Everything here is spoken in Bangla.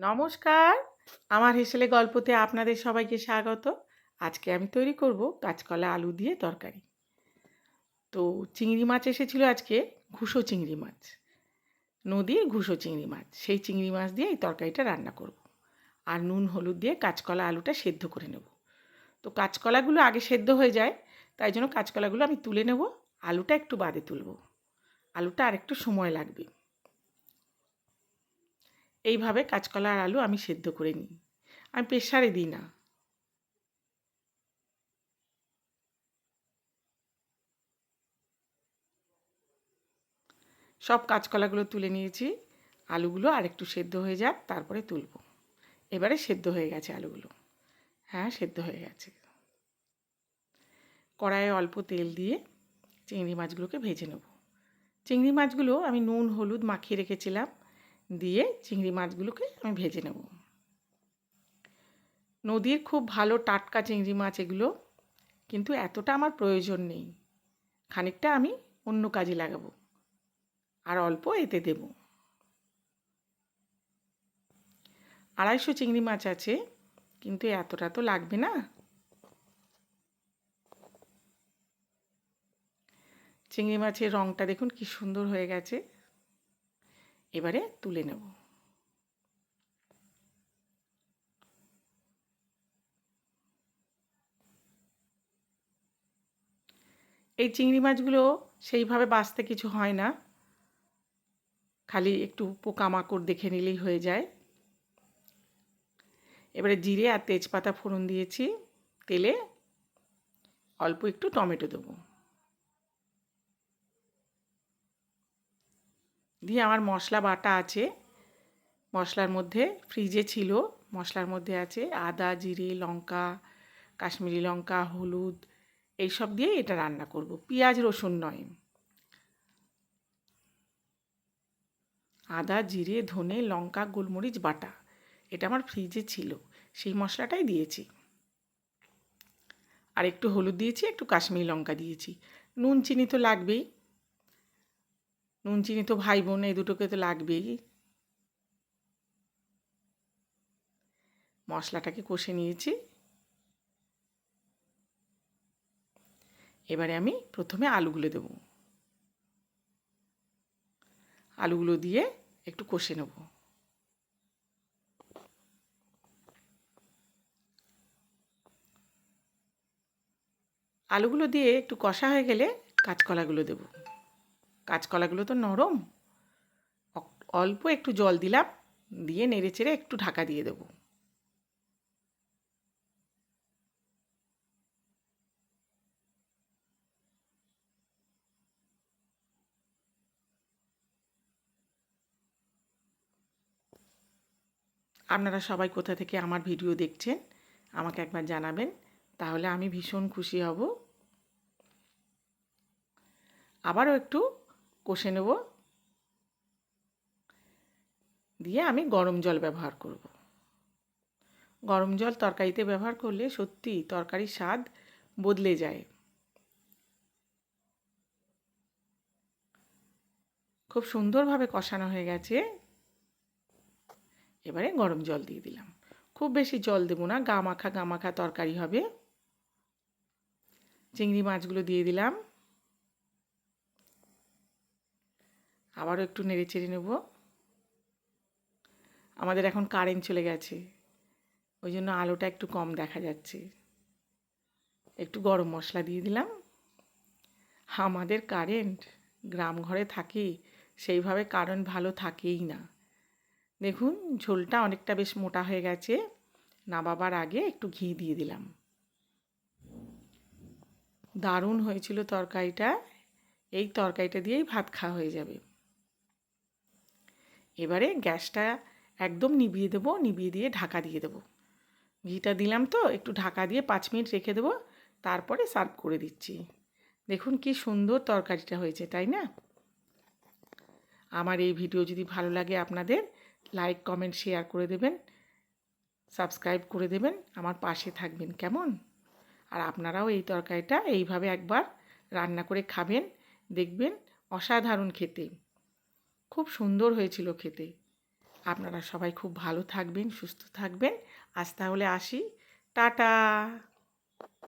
নমস্কার। আমার হেসেলে গল্পতে আপনাদের সবাইকে স্বাগত। আজকে আমি তৈরি করব কাঁচকলা আলু দিয়ে তরকারি। তো চিংড়ি মাছ এসেছিল আজকে ঘুষো চিংড়ি মাছ। নদীর ঘুষো চিংড়ি মাছ। সেই চিংড়ি মাছ দিয়ে এই তরকারিটা রান্না করব। আর নুন, হলুদ দিয়ে কাঁচকলা আলুটা সেদ্ধ করে নেব। তো কাঁচকলাগুলো আগে সেদ্ধ হয়ে যায়, তাই জন্য কাঁচকলাগুলো আমি তুলে নেব। আলুটা একটু বাদে তুলব। আলুটা আর একটু সময় লাগবে। এইভাবে কাঁচকলা আর আলু আমি সেদ্ধ করে নিই। আমি প্রেশারে দিই না। সব কাঁচকলাগুলো তুলে নিয়েছি। আলুগুলো আর একটু সেদ্ধ হয়ে যাক, তারপরে তুলব। এবারে সেদ্ধ হয়ে গেছে আলুগুলো। হ্যাঁ সেদ্ধ হয়ে গেছে। কড়াইয়ে অল্প তেল দিয়ে চিংড়ি মাছগুলোকে ভেজে নেব। চিংড়ি মাছগুলো আমি নুন, হলুদ মাখিয়ে রেখেছিলাম। দিয়ে চিংড়ি মাছগুলোকে আমি ভেজে নেব। নদীর খুব ভালো টাটকা চিংড়ি মাছ এগুলো, কিন্তু এতটা আমার প্রয়োজন নেই। খানিকটা আমি অন্য কাজে লাগাবো, আর অল্প এতে দেব। আড়াইশো চিংড়ি মাছ আছে, কিন্তু এতটা তো লাগবে না। চিংড়ি মাছের রঙটা দেখুন কি সুন্দর হয়ে গেছে। এবারে তুলে নেব। এই চিংড়ি মাছগুলো সেইভাবে বাঁচতে কিছু হয় না। খালি একটু পোকামাকড় দেখে নিলেই হয়ে যায়। এবারে জিরে আর তেজপাতা ফোড়ন দিয়েছি। তেলে অল্প একটু টমেটো দেবো। দিয়ে আমার মশলা বাটা আছে। মশলার মধ্যে ফ্রিজে ছিল, মশলার মধ্যে আছে আদা, জিরে, লঙ্কা, কাশ্মীরি লঙ্কা, হলুদ, এইসব দিয়ে এটা রান্না করব। পেঁয়াজ, রসুন নয়। আদা, জিরে, ধনে, লঙ্কা, গোলমরিচ, বাটা, এটা আমার ফ্রিজে ছিল, সেই মশলাটাই দিয়েছি। আর একটু হলুদ দিয়েছি, একটু কাশ্মীরি লঙ্কা দিয়েছি। নুন, চিনি তো লাগবেই। নুন, চিনি তো ভাই বোন, এই দুটোকে তো লাগবেই। মশলাটাকে কষে নিয়েছি। এবারে আমি প্রথমে আলুগুলো দেব। আলুগুলো দিয়ে একটু কষে নেব। আলুগুলো দিয়ে একটু কষা হয়ে গেলে কাঁচকলাগুলো দেবো। কাঁচকলাগুলো তো নরম। অল্প একটু জল দিলাম, দিয়ে নেড়ে চেড়ে একটু ঢাকা দিয়ে দেবো। আপনারা সবাই কোথা থেকে আমার ভিডিও দেখছেন, আমাকে একবার জানাবেন, তাহলে আমি ভীষণ খুশি হব। আবারও একটু কষে নেব। দিয়ে আমি গরম জল ব্যবহার করব। গরম জল তরকারিতে ব্যবহার করলে সত্যি তরকারির স্বাদ বদলে যায়। খুব সুন্দরভাবে কষানো হয়ে গেছে। এবারে গরম জল দিয়ে দিলাম। খুব বেশি জল দেবো না, গা মাখা গা মাখা তরকারি হবে। চিংড়ি মাছগুলো দিয়ে দিলাম। আবারও একটু নেড়ে চেড়ে নেব। আমাদের এখন কারেন্ট চলে গেছে। ওই জন্য আলোটা একটু কম দেখা যাচ্ছে। একটু গরম মশলা দিয়ে দিলাম। আমাদের কারেন্ট গ্রাম ঘরে থাকি, সেইভাবে কারেন্ট ভালো থাকেই না। দেখুন, ঝোলটা অনেকটা বেশ মোটা হয়ে গেছে। নাবাবার আগে একটু ঘি দিয়ে দিলাম। দারুণ হয়েছিল তরকারিটা। এই তরকারিটা দিয়েই ভাত খাওয়া হয়ে যাবে। এবারে গ্যাসটা একদম নিভিয়ে দেবো, নিভিয়ে দিয়ে ঢাকা দিয়ে দেবো। ঘিটা দিলাম তো, একটু ঢাকা দিয়ে পাঁচ মিনিট রেখে দেবো, তারপরে সার্ভ করে দিচ্ছি। দেখুন কি সুন্দর তরকারিটা হয়েছে, তাই না? আমার এই ভিডিও যদি ভালো লাগে আপনাদের, লাইক, কমেন্ট, শেয়ার করে দেবেন, সাবস্ক্রাইব করে দেবেন, আমার পাশে থাকবেন কেমন? আর আপনারাও এই তরকারিটা এইভাবে একবার রান্না করে খাবেন, দেখবেন অসাধারণ খেতে। খুব সুন্দর হয়েছিল খেতে। আপনারা সবাই খুব ভালো থাকবেন, সুস্থ থাকবেন। আজ তাহলে আসি। টাটা!